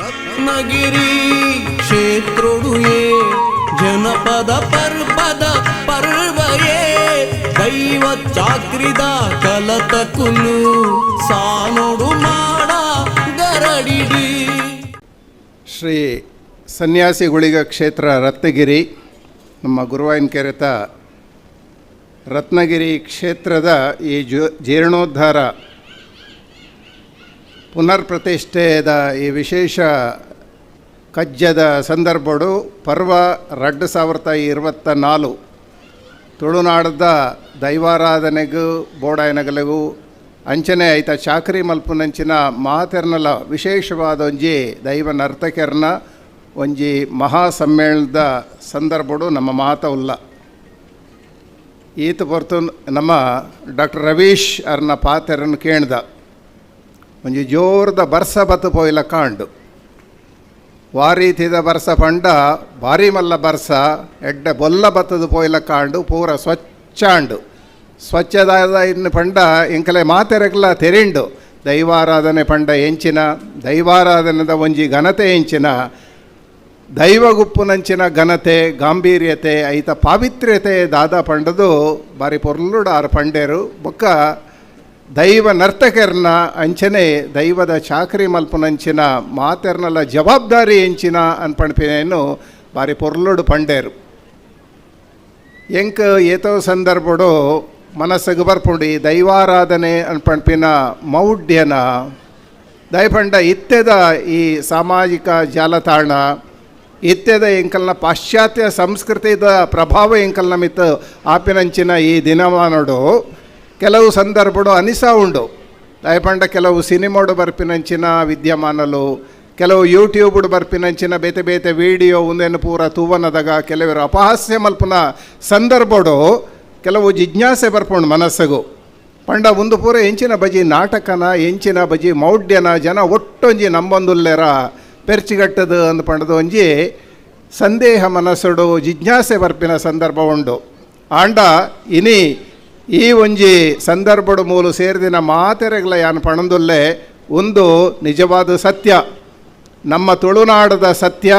ರತ್ನಗಿರಿ ಕ್ಷೇತ್ರೊಡುಯೇ ಜನಪದ ಪರ್ವದ ಪರ್ವಯೇ, ದೈವ ಚಾಕ್ರಿದ ಕಲತಕುಲು ಸಾನೋಡು ಮಾಡ ಗರಡಿಡಿ. ಶ್ರೀ ಸನ್ಯಾಸಿಗುಳಿಗ ಕ್ಷೇತ್ರ ರತ್ನಗಿರಿ, ನಮ್ಮ ಗುರುವಾಯಿನ ಕೆರೆತ ರತ್ನಗಿರಿ ಕ್ಷೇತ್ರದ ಈ ಜೀರ್ಣೋದ್ಧಾರ ಪುನರ್ ಪ್ರತಿಷ್ಠೆದ ಈ ವಿಶೇಷ ಕಜ್ಜದ ಸಂದರ್ಭಡು ಪರ್ವ ಎರಡು ಸಾವಿರದ ಇರುವತ್ತ ನಾಲು ತುಳುನಾಡದ ದೈವಾರಾಧನೆಗೂ, ಬೋಡಾಯನಗಲಿಗೂ ಅಂಚನೆ ಐತ ಚಾಕ್ರಿ ಮಲ್ಪುನಂಚಿನ ಮಾತೆರ್ನಲ ವಿಶೇಷವಾದ ಒಂಜಿ ದೈವ ನರ್ತಕೆರ್ನ ಒಂಜಿ ಮಹಾ ಸಮ್ಮೇಳನದ ಸಂದರ್ಭಡು ನಮ್ಮ ಮಾತ ಉಲ್ಲ. ಈತ ಹೊರ್ತು ನಮ್ಮ ಡಾಕ್ಟರ್ ರವೀಶ್ ಅವ್ರನ್ನ ಪಾತೆರನ್ನು ಕೇಳ್ದ ಒಂಜಿ ಜೋರ್ದ ಬರ್ಸ ಬತ್ತು ಪೋಯ್ಲ ಕಾಂಡು. ವಾರೀತಿದ ಬರ್ಸ ಪಂಡ, ಬಾರಿ ಮಲ್ಲ ಬರ್ಸ, ಎಡ್ಡೆ ಬೊಲ್ಲ ಬತ್ತದ ಪೋಯಿಲ ಕಾಂಡು, ಪೂರ ಸ್ವಚ್ಛಾಂಡು ಸ್ವಚ್ಛದಾದ ಇನ್ನು ಪಂಡ, ಇಂಕಲೆ ಮಾತೆರಗ್ಲ ತೆರಿಂಡು. ದೈವಾರಾಧನೆ ಪಂಡ ಎಂಚಿನ, ದೈವಾರಾಧನೆದ ಒಂಜಿ ಘನತೆ ಎಂಚಿನ ದೈವಗುಪ್ಪುನಂಚಿನ ಘನತೆ, ಗಾಂಭೀರ್ಯತೆ, ಐತ ಪಾವಿತ್ರ್ಯತೆ ದಾದ ಪಂಡದು, ಬಾರಿ ಪೊರ್ಲುಡ ಆರು ಪಂಡೇರು, ಬೊಕ್ಕ ದೈವ ನರ್ತಕರ್ನ ಅಂಚನೆ, ದೈವದ ಚಾಕರಿ ಮಲ್ಪುನಂಚಿನ ಮಾತೆರ್ನಲ ಜವಾಬ್ದಾರಿ ಎಂಚಿನ ಅನ್ಪಣಪಿನೇನು ಬಾರಿ ಪೊರ್ಲುಡು ಪಂಡೇರು. ಎಂಕ್ ಏತೋ ಸಂದರ್ಭಡು ಮನಸ್ಸಿಗೆ ಬರ್ಪುಂಡು ಈ ದೈವಾರಾಧನೆ ಅನ್ಪಣ್ಪಿನ ಮೌಢ್ಯನ ದಯಪಂಡ ಇತ್ತೆದ ಈ ಸಾಮಾಜಿಕ ಜಾಲತಾಣ, ಇತ್ತೆದ ಎಂಕಲ್ನ ಪಾಶ್ಚಾತ್ಯ ಸಂಸ್ಕೃತಿದ ಪ್ರಭಾವ ಎಂಕಲ್ನ ಮಿತ್ ಆಪಿನಂಚಿನ ಈ ದಿನಮಾನಡು ಕೆಲವು ಸಂದರ್ಭಡು ಅನಿಸ ಉಂಡು ದಯಪಂಡ ಕೆಲವು ಸಿನಿಮಾಡು ಬರ್ಪಿನಂಚಿನ ವಿದ್ಯಮಾನಲು ಕೆಲವು ಯೂಟ್ಯೂಬ್ಡು ಬರ್ಪಿನಂಚಿನ ಬೇತೆ ಬೇತೆ ವಿಡಿಯೋ ಒಂದೇನು ಪೂರ ತೂವನದಾಗ ಕೆಲವರು ಅಪಹಾಸ್ಯ ಮಲ್ಪನ ಸಂದರ್ಭಡು ಕೆಲವು ಜಿಜ್ಞಾಸೆ ಬರ್ಪುಂಡು ಮನಸ್ಸಿಗೂ ಪಂಡ ಒಂದು ಪೂರ ಎಂಚಿನ ಬಜಿ ನಾಟಕನ ಎಂಚಿನ ಬಜಿ ಮೌಢ್ಯನ ಜನ ಒಟ್ಟೊಂಜಿ ನಂಬೊಂದುಲ್ಲೆರ ಪೆರ್ಚಿಗಟ್ಟದು ಅಂದ್ ಪಂಡದು ಒಂಜಿ ಸಂದೇಹ ಮನಸ್ಸುಡು ಜಿಜ್ಞಾಸೆ ಬರ್ಪಿನ ಸಂದರ್ಭ ಉಂಡು ಆಂಡ ಇನಿ ಈ ಒಂಜಿ ಸಂದರ್ಭಡು ಮೂಲು ಸೇರಿದಿನ ಮಾತೆರೆಗಳ ಯಾನ್ ಪಣಂದುಲ್ಲೆ, ಒಂದು ನಿಜವಾದ ಸತ್ಯ. ನಮ್ಮ ತುಳುನಾಡದ ಸತ್ಯ,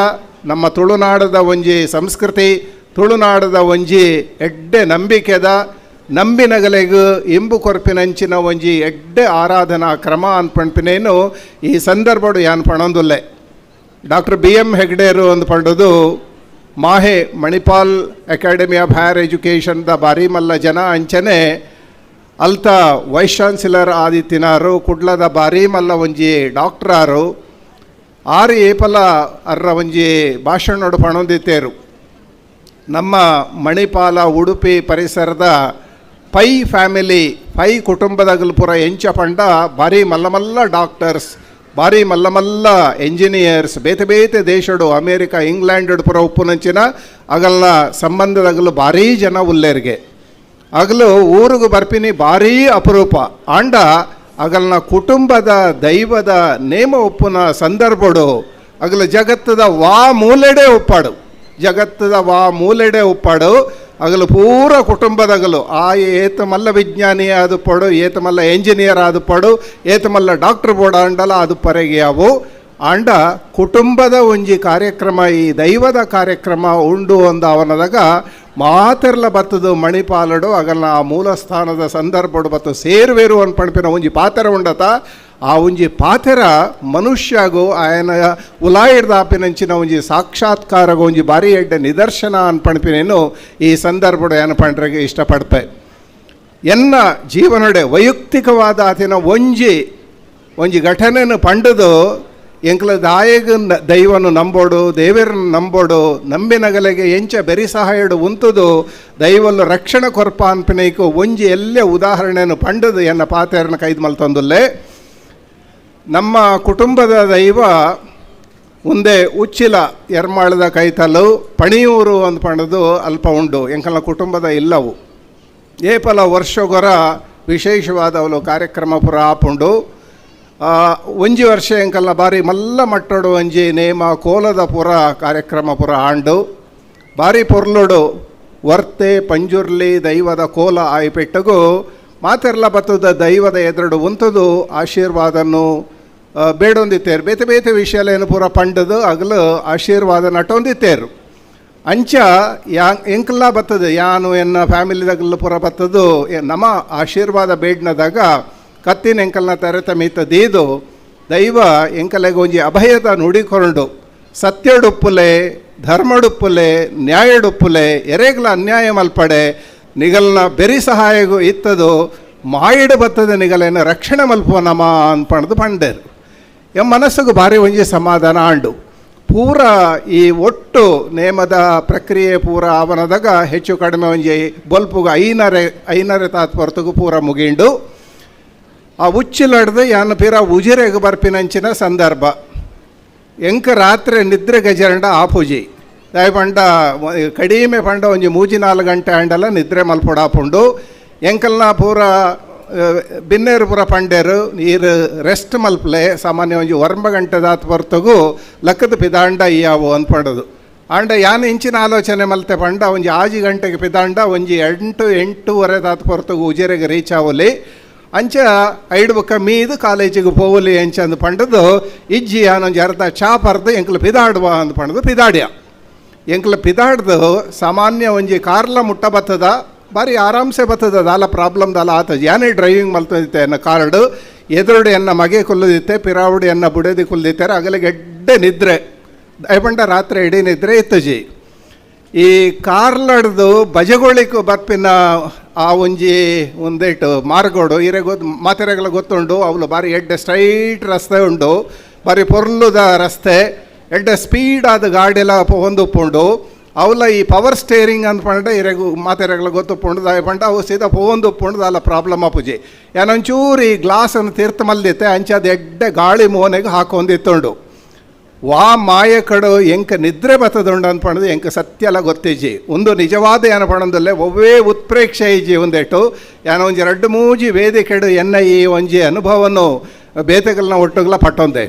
ನಮ್ಮ ತುಳುನಾಡದ ಒಂಜಿ ಸಂಸ್ಕೃತಿ, ತುಳುನಾಡದ ಒಂಜಿ ಎಡ್ಡೆ ನಂಬಿಕೆದ, ನಂಬಿನಗಲೆಗು ಇಂಬು ಕೊರ್ಪಿನಂಚಿನ ಒಂಜಿ ಎಡ್ಡೆ ಆರಾಧನಾ ಕ್ರಮ ಅನ್ಪಣಪಿನೇನು ಈ ಸಂದರ್ಭಡು ಯಾನ್ ಪಣಂದುಲ್ಲೆ. ಡಾಕ್ಟರ್ ಬಿ ಎಂ ಹೆಗ್ಡೆರು ಅಂದ್ ಪಂಡದು MAHE Manipal academy of higher ಎಜುಕೇಷನ್ದ ಬಾರಿ ಮಲ್ಲ ಜನ ಅಂಚನೆ ಅಲ್ತ ವೈಸ್ ಚಾನ್ಸಲರ್ ಆದಿತ್ತಿನಾರು ಕುಡ್ಲದ ಬಾರಿ ಮಲ್ಲ ಒಂಜಿ ಡಾಕ್ಟ್ರಾರು, ಆರು ಏಪಲ ಅರ್ರ ಒಂಜಿ ಭಾಷಣೋಡು ಪಣೊಂದಿತ್ತೇರು. ನಮ್ಮ ಮಣಿಪಾಲ ಉಡುಪಿ ಪರಿಸರದ ಪೈ ಫ್ಯಾಮಿಲಿ, ಪೈ ಕುಟುಂಬದಗಲು ಪುರ ಎಂಚ ಪಂಡ ಬಾರಿ ಮಲ್ಲ ಮಲ್ಲ ಡಾಕ್ಟರ್ಸ್ ಭಾರಿ ಮಲ್ಲ ಮಲ್ಲ ಎಂಜಿನಿಯರ್ಸ್ ಬೇತೆ ಬೇತೆ ದೇಶಡು, ಅಮೇರಿಕ ಇಂಗ್ಲೆಂಡ್ ಪುರ ಉಪ್ಪುನಂಚಿನ ಅಗಲ್ನ ಸಂಬಂಧದಾಗಲು ಭಾರೀ ಜನ ಉಲ್ಲೇರಿಗೆ. ಅಗಲು ಊರಿಗೆ ಬರ್ಪಿನಿ ಭಾರೀ ಅಪರೂಪ. ಆಂಡ ಅಗಲ್ನ ಕುಟುಂಬದ ದೈವದ ನೇಮ ಉಪ್ಪುನ ಸಂದರ್ಭಡು, ಅಗಲ ಜಗತ್ತದ ವಾ ಮೂಲೆಡೆ ಒಪ್ಪಾಡು ಜಗತ್ತದ ವಾ ಮೂಲೆಡೆ ಉಪ್ಪಾಡು ಅಗಲು ಪೂರ ಕುಟುಂಬದಗಲು ಆ ಏತಮಲ್ಲ ವಿಜ್ಞಾನಿ ಅದು ಪಡು, ಏತಮಲ್ಲ ಎಂಜಿನಿಯರ್ ಅದು ಪಡು, ಏತಮಲ್ಲ ಡಾಕ್ಟರ್ ಬೋಡ ಅಂಡಲ ಅದು ಪರೆಗೆ ಅವು. ಅಂಡ ಕುಟುಂಬದ ಒಂಜಿ ಕಾರ್ಯಕ್ರಮ, ಈ ದೈವದ ಕಾರ್ಯಕ್ರಮ ಉಂಡು ಅಂದ ಅವನದಾಗ ಮಾತೆರ್ಲ ಬತ್ತದು ಮಣಿಪಾಲಡು, ಅಗಲ್ನ ಆ ಮೂಲಸ್ಥಾನದ ಸಂದರ್ಭಡು ಬತ್ತು ಸೇರುವೆರು ಅನ್ಪಣ್ಪಿನ ಒಂಜಿ ಪಾತ್ರ ಉಂಡತ ಆ ಒಂಜಿ ಪಾತೆರ ಮನುಷ್ಯಗೋ ಆಯನ ಉಲಾಯಿಡ್ದ ಆಪಿನಂಚಿನ ಒಂಜಿ ಸಾಕ್ಷಾತ್ಕಾರಗೋ ಒಂಜಿ ಬಾರಿ ಎಡ್ಡೆ ನಿದರ್ಶನ ಅನ್ಪಣಪಿನೇನು ಈ ಸಂದರ್ಭಡು ಏನಪಣ್ರಿಗೆ ಇಷ್ಟಪಡ್ಪೆ ಎನ್ನ ಜೀವನಡೆ ವೈಯಕ್ತಿಕವಾದ ಆತಿನ ಒಂಜಿ ಒಂಜಿ ಘಟನೆಯನ್ನು ಪಂಡದು, ಎಂಕ್ಲ ದಾಯಗ ದೈವನು ನಂಬೋಡು, ದೇವರನ್ನು ನಂಬೋಡು ನಂಬಿನಗಲೆಗೆ ಎಂಚ ಬೆರಿ ಸಹಾಯಡು ಉಂತುದು, ದೈವಲ್ಲು ರಕ್ಷಣೆ ಕೊರ್ಪ ಅನ್ಪಿನೈಕು ಒಂಜಿ ಎಲ್ಲೇ ಉದಾಹರಣೆಯನ್ನು ಪಂಡದು ಎನ್ನ ಪಾತೆರನ್ನ ಕೈದು ಮಲ್ತೊಂದುಲ್ಲೆ ನಮ್ಮ ಕುಟುಂಬದ ದೈವ ಮುಂದೆ ಉಚ್ಚಿಲ ಎರ್ಮಾಳದ ಕೈತಲು ಪಣಿಯೂರು ಅಂತ ಪಣದು ಅಲ್ಪ ಉಂಡು. ಎಂಕಲ್ಲ ಕುಟುಂಬದ ಇಲ್ಲವು. ಏಪಲ ವರ್ಷಗೊರ ವಿಶೇಷವಾದ ಅವಳು ಕಾರ್ಯಕ್ರಮ ಪುರ ಆಪುಂಡು. ಒಂಜಿ ವರ್ಷ ಎಂಕಲ್ಲ ಬಾರಿ ಮಲ್ಲ ಮಟ್ಟಡು ಒಂಜಿ ನೇಮ ಕೋಲದ ಪುರ ಕಾರ್ಯಕ್ರಮ ಪುರ ಆಂಡು. ಬಾರಿ ಪೊರ್ಲುಡು ವರ್ತೆ ಪಂಜುರ್ಲಿ ದೈವದ ಕೋಲ ಆಯ್ಪೆಟ್ಟಗೂ, ಮಾತೆರ್ಲ ಬತ್ತದ ದೈವದ ಎದುರುಡು ಉಂತದು ಆಶೀರ್ವಾದನು ಬೇಡೊಂದಿತ್ತೇರು. ಬೇತೆ ಬೇತೆ ವಿಷಯಲೇನು ಪೂರ ಪಂಡದು, ಅಗಲು ಆಶೀರ್ವಾದ ನಟೊಂದಿತ್ತೇರು. ಅಂಚ ಯಾ ಎಂಕಲ್ಲ ಬರ್ತದೆ ಯಾನು ಎನ್ನ ಫ್ಯಾಮಿಲಿದಾಗಲ್ಲ ಪೂರ ಬತ್ತದು ನಮ ಆಶೀರ್ವಾದ ಬೇಡ್ನದಾಗ ಕತ್ತಿನ ಎಂಕಲ್ನ ತರೆತ ಮೀತ ದೀದು, ದೈವ ಎಂಕಲೆಗೆ ಒಂಜಿ ಅಭಯದ ನುಡಿಕೊಂಡು, ಸತ್ಯಡುಪ್ಪುಲೆ, ಧರ್ಮಡುಪ್ಪುಲೆ, ನ್ಯಾಯಡುಪ್ಪುಲೆ, ಎರೆಗ್ಲ ಅನ್ಯಾಯ ಮಲ್ಪಡೆ, ನಿಗಲ್ನ ಬೆರಿ ಸಹಾಯಗೂ ಇತ್ತದು, ಮಾಯಿಡು ಬತ್ತದ ನಿಗಲೇನ ರಕ್ಷಣೆ ಮಲ್ಪುವ ನಮ ಅನ್ಪಣದು ಪಂಡೇರು. ಮನಸ್ಸಿಗೆ ಭಾರಿ ಒಂಜಿ ಸಮಾಧಾನ ಆಂಡು. ಪೂರ ಈ ಒಟ್ಟು ನೇಮದ ಪ್ರಕ್ರಿಯೆ ಪೂರ ಆವನದಾಗ ಹೆಚ್ಚು ಕಡಿಮೆ ಒಂಜಿ ಬೊಲ್ಪುಗ ಐನರೆ ಐನರೆ ತಾತ್ ಹೊರತುಗು ಪೂರ ಮುಗಿಂಡು. ಆ ಉಚ್ಚಿಲಡ್ದು ಯಾನ ಪಿರ ಉಜಿರೆಗೆ ಬರ್ಪಿನಂಚಿನ ಸಂದರ್ಭ. ಎಂಕ ರಾತ್ರಿ ನಿದ್ರೆ ಗಜರಂಡ ಆಪುಜಿ ದಯ ಪಂಡ, ಕಡಿಮೆ ಪಂಡ ಒಂಜಿ ಮೂಜಿ ನಾಲ್ಕು ಗಂಟೆ ಆಂಡಲ್ಲ ನಿದ್ರೆ ಮಲ್ಪೊಡ ಆಪುಂಡು ಎಂಕಲ್ನ ಪೂರ ಆ, ಪಂಡ್ಯರು ನೀರು ರೆಸ್ಟ್ ಮಲ್ಪಲೆ ಸಾಮಾನ್ಯ ಒಂಜಿ ವರ್ಮ ಗಂಟೆ ದಾತ್ ಬರ್ತಗು ಲಕ್ಕದ ಪಿದಾಂಡ ಇಯಾವು ಅನ್ಪಡೋದು ಆಂಡ ಯಾನ್ ಇಂಚಿನ ಆಲೋಚನೆ ಮಲ್ತೆ ಪಂಡ ಒಂಜಿ ಆಜಿ ಗಂಟೆಗೆ ಪಿದಾಂಡ ಒಂಜಿ ಎಂಟು ಎಂಟೂವರೆ ದಾತ್ ಬರ್ತಗು ಉಜಿರೆಗೆ ರೀಚ್ ಆವಲಿ. ಅಂಚ ಐಡು ಬುಕ್ಕ ಮೀದು ಕಾಲೇಜಿಗೆ ಪೋವಲಿ ಅಂಚ ಅಂದು ಪಂಡದು ಇಜ್ಜಿ ಯಾನೊಂಜಿ ಅರ್ಧ ಚಾಪರ್ದು ಎಂಕ್ಲು ಪಿದಾಡುವ ಅಂದು ಪಂಡದು ಪಿದಾಡ್ಯ. ಎಂಕ್ಲ ಪಿದಾಡ್ದು ಸಾಮಾನ್ಯ ಒಂಜಿ ಕಾರ್ಲ ಮುಟ್ಟ ಬತ್ತದ ಬಾರಿ ಆರಾಮ್ಸೆ ಬರ್ತದೆ, ದಾಲ ಪ್ರಾಬ್ಲಮ್, ದಾಲ ಆತ ಏನೇ ಡ್ರೈವಿಂಗ್ ಮಲ್ತದಿತ್ತೆ ಅನ್ನೋ ಕಾರ್ಡು, ಎದುರುಡು ಎನ್ನ ಮಗೆ ಕೊಲ್ಲದಿತ್ತೆ ಪಿರಾವುಡಿಯನ್ನು ಬುಡದಿ ಕುಲ್ದಿತ್ತಾರೆ ಅಗಲಿಗೆ ಎಡ್ಡೆ ನಿದ್ರೆ ದಯಬಂಡ ರಾತ್ರಿ ಇಡೀ ನಿದ್ರೆ ಇತ್ತಜಿ. ಈ ಕಾರ್ಲಡ್ದು ಬಜಗೊಳಿಕು ಬರ್ಪಿನ ಆ ಒಂಜಿ ಒಂದೇಟು ಮಾರ್ಗೋಡು, ಇರೆ ಗೊತ್ತು ಮಾತೆರೆಗಳ ಗೊತ್ತುಂಡು ಅವಳು ಬಾರಿ ಎಡ್ಡೆ ಸ್ಟ್ರೈಟ್ ರಸ್ತೆ ಉಂಡು, ಬಾರಿ ಪೊರ್ಲುದ ರಸ್ತೆ, ಎಡ್ಡೆ ಸ್ಪೀಡ್ ಆದ ಗಾಡಿ ಎಲ್ಲ ಹೊಂದುಪ್ಪುಂಡು. ಅವಲ ಈ ಪವರ್ ಸ್ಟೇರಿಂಗ್ ಅಂದ್ಪಂಡ ಇರೆಗು ಮಾತೆರೆಗಳ ಗೊತ್ತು ದಾಯ ಪಂಡ ಅವು ಸೀದಾ ಪೋಂದುಪ್ಪುಂಡು ದಾಲ ಪ್ರಾಬ್ಲಮ್ ಅಪ್ಪುಜಿ ಏನೊಂಚೂರು ಈ ಗ್ಲಾಸನ್ನು ತೀರ್ಥ ಮಲ್ದಿತ್ತೆ ಅದು ಎಡ್ಡೆ ಗಾಳಿ ಮೋನೆಗೆ ಹಾಕೊಂದಿತ್ತುಂಡು. ವಾ ಮಾಯ ಕಡು ಎಂಕ ನಿದ್ರೆ ಬತ್ತದುಂಡು ಅನ್ಪಣದು ಎಂಕ ಸತ್ಯಲ ಗೊತ್ತಿಜ್ಜಿ. ಒಂದು ನಿಜವಾದ ಏನ ಪಣದಲ್ಲೇ ಒವ್ವೇ ಉತ್ಪ್ರೇಕ್ಷೆ ಇಜಿ ಒಂದೆಟ್ಟು ಯಾನ ಒಂಜಿ ಎರಡು ಮೂಜಿ ವೇದಿಕೆಡು ಎನ್ನ ಈ ಒಂಜಿ ಅನುಭವನು ಬೇತೆಗಳನ್ನ ಒಟ್ಟುಗಳ ಪಟ್ಟೊಂದೆ.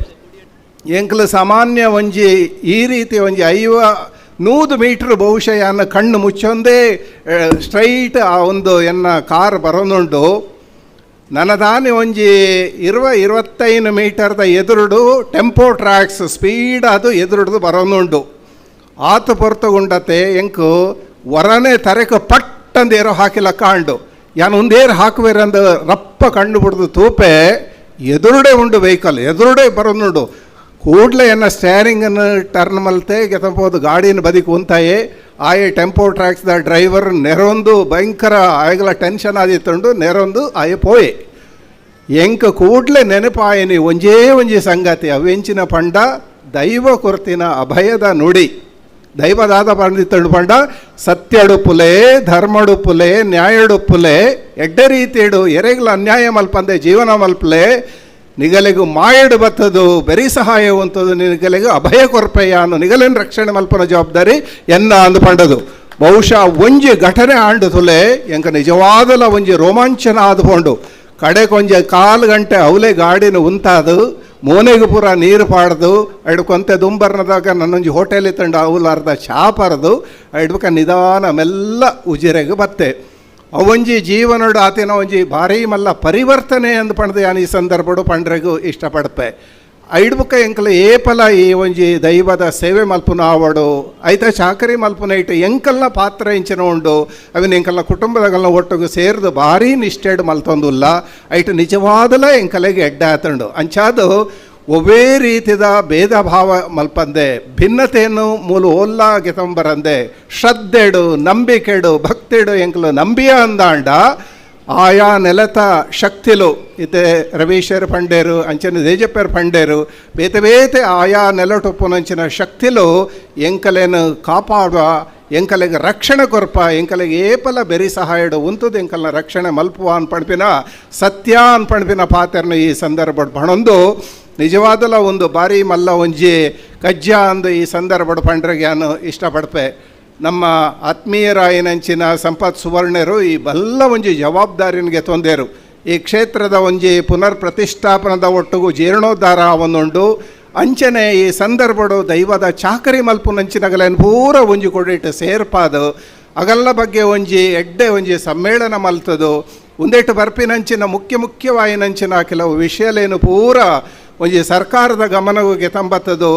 ಎಂಕಲು ಸಾಮಾನ್ಯ ಒಂಜಿ ಈ ರೀತಿ ಒಂಜಿ ಐವ ನೂದು ಮೀಟ್ರ್ ಬಹುಶಃ ಅನ್ನ ಕಣ್ಣು ಮುಚ್ಚೊಂದೇ ಸ್ಟ್ರೈಟ್ ಆ ಒಂದು ಎನ್ನ ಕಾರ್ ಬರೋದುಂಡು ನನದಾನೆ ಒಂಜಿ ಇರುವ ಇರುವತ್ತೈದು ಮೀಟರ್ದ ಎದುರುಡು ಟೆಂಪೋ ಟ್ರ್ಯಾಕ್ಸ್ ಸ್ಪೀಡ್ ಅದು ಎದುರುಡ್ದು ಬರೋದುಂಡು ಆತು ಪೊರ್ತುಗುಂಡತೆ ಎಂಕು ವರನೆ ತರೆಕ ಪಟ್ಟಂದೇರೋ ಹಾಕಿಲ್ಲ ಕಾಂಡು ಯಾನು ಒಂದೇರು ಹಾಕುವೇರಂದು ರಪ್ಪ ಕಣ್ಣು ಬಿಡ್ದು ತೂಪೆ, ಎದುರುಡೆ ಉಂಡು ವೆಹಿಕಲ್ ಎದುರುಡೆ ಬರೋನುಂಡು ಕೂಡಲೇ ಎನ್ನ ಸ್ಟ್ಯಾರಿಂಗನ್ನು ಟರ್ನ್ ಮಲ್ತೆ ಗೆತಪೋದು ಗಾಡಿನ ಬದಿ ಕುಂತಾಯೆ, ಆಯೆ ಟೆಂಪೋ ಟ್ರ್ಯಾಕ್ಸ್ದ ಡ್ರೈವರ್ ನೆರೊಂದು ಭಯಂಕರ ಆಯಗಳ ಟೆನ್ಷನ್ ಆದಿ ತಂಡು ನೆರೊಂದು ಆಯೆ ಪೋಯೆ. ಎಂಕ ಕೂಡಲೇ ನೆನಪಾಯನಿ ಒಂಜೇ ಒಂಜಿ ಸಂಗತಿ ಅವೆಂಚಿನ ಪಂಡ, ದೈವ ಕುರ್ತಿನ ಅಭಯದ ನುಡಿ. ದೈವದಾದ ಪಂಡಿತಂಡು ಪಂಡ, ಸತ್ಯಡುಪ್ಪುಲೆ, ಧರ್ಮಡುಪ್ಪುಲೆ, ನ್ಯಾಯಡುಪ್ಪುಲೆ, ಎಡ್ಡೆ ರೀತಿಯಡು ಎರೆಗಳ ಅನ್ಯಾಯ ಮಲ್ಪಂದೆ, ಜೀವನ ಮಲ್ಪಲೆ ನಿಗಲೆಗು ಮಾಯಡು ಬತ್ತದು, ಬೆರಿ ಸಹಾಯವಂತದು ನಿಗಲೆಗು ಅಭಯ ಕೊರಪಯ್ಯ ಅನ್ನೋ ನಿಗಲೆನ್ ರಕ್ಷಣೆ ಮಲ್ಪನ ಜವಾಬ್ದಾರಿ ಎನ್ನ ಅಂದು ಪಂಡದು. ಬಹುಶಃ ಒಂಜಿ ಘಟನೆ ಆಂಡು ತುಲೆ, ಎಂಕ ನಿಜವಾದಲ ಒಂಜಿ ರೋಮಾಂಚನ ಆದುಕೊಂಡು ಕಡೆ ಕೊಂಜ ಕಾಲು ಗಂಟೆ ಅವಲೆ ಗಾಡಿನ ಉಂತಾದು, ಮೋನೆಗೆ ಪೂರ ನೀರು ಪಾಡ್ದು ಅಡ್ ಕೊಂತೆ ದುಂಬರ್ನದಾಗ ನನ್ನೊಂಜಿ ಹೋಟೆಲ್ ಇತ್ತಂಡು ಅವಲಾರ್ದ ಅರ್ಧ ಚಾಪರ್ದು ಅಡ್ಬೇಕ ನಿಧಾನ ಮೆಲ್ಲ ಉಜಿರೆಗೆ ಬತ್ತೆ. ಅವೊಂಜಿ ಜೀವನಡು ಆತೇನ ಒಂಜಿ ಭಾರಿ ಮಲ್ಲ ಪರಿವರ್ತನೆ ಅಂದು ಪಂಡ್ದು ಯಾನ್ ಈ ಸಂದರ್ಭಡು ಪಂಡ್ರೆಗು ಇಷ್ಟಪಡ್ಪೆ. ಐಡ್ಬುಕ್ಕ ಎಂಕಲ ಏಪಲ ಈ ಒಂಜಿ ದೈವದ ಸೇವೆ ಮಲ್ಪುನ ಆವಡು, ಐತ ಚಾಕರಿ ಮಲ್ಪುನ ಇಟ್ಟು ಎಂಕಲ್ನ ಪಾತ್ರ ಇಂಚಿನ ಉಂಡು ಅವಿನ ಎಂಕಲ್ನ ಕುಟುಂಬದಗಲ್ನ ಒಟ್ಟಿಗೆ ಸೇರಿದು ಭಾರಿ ನಿಷ್ಠೆಡು ಮಲ್ತೊಂದುಲ್ಲ, ಐಟು ನಿಜವಾದಲ ಎಂಕಲೆಗೆ ಎಡ್ಡ ಆತಂಡು ಅಂಚಾದು ಒವೇ ರೀತಿದ ಭೇದ ಭಾವ ಮಲ್ಪಂದೆ ಭಿನ್ನತೆಯನ್ನು ಮೂಲ ಓಲ್ಲ ಗೆತಂಬರಂದೆ ಶ್ರದ್ಧೆಡು ನಂಬಿಕೆಡು ಭಕ್ತಿಡು ಎಂಕಲು ನಂಬಿಯ ಅಂದಾಂಡ ఆయా నెలత శక్తిలో ఇతే రవీశ్వర్ పండేరు అంచన దేజప్పర్ పండేరు ಬೇತೆ ಬೇತೆ ಆಯಾ ನೆಲಟೊಪ್ಪುನಂಚಿನ ಶಕ್ತಿಲು ಎಂಕಲೆನು ಕಾಪಾಡುವ ಎಂಕಲೆಗೆ ರಕ್ಷಣೆ ಕೊರ್ಪ ಎಂಕಲೆಗೆ ಏಪಲ ಬೆರಿ ಸಹಾಯಡು ಉಂತುದು ಎಂಕಲ್ನ ರಕ್ಷಣೆ ಮಲ್ಪುವ ಅನ್ಪಣ್ಪಿನ ಸತ್ಯ ಅನ್ಪಣ್ಪಿನ ಪಾತ್ರನ ಈ ಸಂದರ್ಭ ಬಣೊಂದು ನಿಜವಾದಲ ಒಂದು ಬಾರಿ ಮಲ್ಲ ಒಂಜಿ ಕಜ್ಜ ಅಂದು ಈ ಸಂದರ್ಭ ಪಂಡ್ರೆಗೆ ನಾನು ಇಷ್ಟಪಡ್ಪೆ. ನಮ್ಮ ಆತ್ಮೀಯರಾಯನಂಚಿನ ಸಂಪತ್ ಸುವರ್ಣರು ಈ ಬಲ್ಲ ಒಂಜಿ ಜವಾಬ್ದಾರಿನಿಗೆ ತೊಂದರು. ಈ ಕ್ಷೇತ್ರದ ಒಂಜಿ ಪುನರ್ ಪ್ರತಿಷ್ಠಾಪನದ ಒಟ್ಟಿಗೂ ಜೀರ್ಣೋದ್ಧಾರ ಒಂದುಂಡು ಅಂಚನೆ ಈ ಸಂದರ್ಭಡು ದೈವದ ಚಾಕರಿ ಮಲ್ಪುನಂಚಿನಗಲೇನು ಪೂರ ಒಂಜಿ ಕೊಡಿಟ್ಟು ಸೇರ್ಪಾದು. ಅಗಲ್ಲ ಬಗ್ಗೆ ಒಂಜಿ ಎಡ್ಡೆ ಒಂಜಿ ಸಮ್ಮೇಳನ ಮಲ್ತದು. ಒಂದೇಟು ಬರ್ಪಿನಂಚಿನ ಮುಖ್ಯ ಮುಖ್ಯವಾಯಿನಂಚಿನ ಕೆಲವು ವಿಷಯಲೇನು ಪೂರ ಒಂಜಿ ಸರ್ಕಾರದ ಗಮನಕ್ಕೆ ತಂಬತ್ತದು,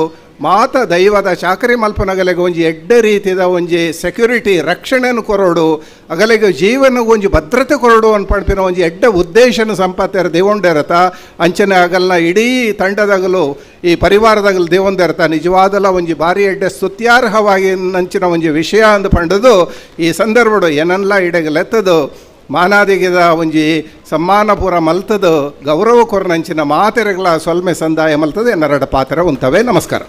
ಮಾತ ದೈವದ ಚಾಕರಿ ಮಲ್ಪನಗಲೆಗೆ ಒಂಜಿ ಎಡ್ಡೆ ರೀತಿದ ಒಂಜಿ ಸೆಕ್ಯೂರಿಟಿ ರಕ್ಷಣೆಯನ್ನು ಕೊರೋಡು, ಅಗಲೆಗೆ ಜೀವನ ಒಂಜಿ ಭದ್ರತೆ ಕೊರಡು ಅನ್ಪಡ್ಪಿನ ಒಂಜಿ ಎಡ್ಡ ಉದ್ದೇಶನ ಸಂಪತ್ತರ ದೇವೊಂಡಿರತ ಅಂಚನೆ ಆಗಲ್ನ ಇಡೀ ತಂಡದಗಲು, ಈ ಪರಿವಾರದಾಗಲು ದೇವೊಂದಿರತ. ನಿಜವಾದಲ ಒಂಜಿ ಭಾರಿ ಎಡ್ಡೆ ಸ್ತುತ್ಯಾರ್ಹವಾಗಿ ನಂಚಿನ ಒಂಜಿ ವಿಷಯ ಅಂದು ಪಂಡದು. ಈ ಸಂದರ್ಭಡು ಏನೆಲ್ಲ ಇಡೆಗೆ ಲೆತ್ತದು ಮಾನಾದಿಗಿದ ಒಂಜಿ ಸಮ್ಮಾನ ಪೂರ ಮಲ್ತದು ಗೌರವ ಕೊರನಂಚಿನ ಮಾತೆರೆಗಳ ಸೊಲ್ಮೆ ಸಂದಾಯ ಮಲ್ತದೆ ನರಡ ಪಾತ್ರ ಉಂತವೆ. ನಮಸ್ಕಾರ.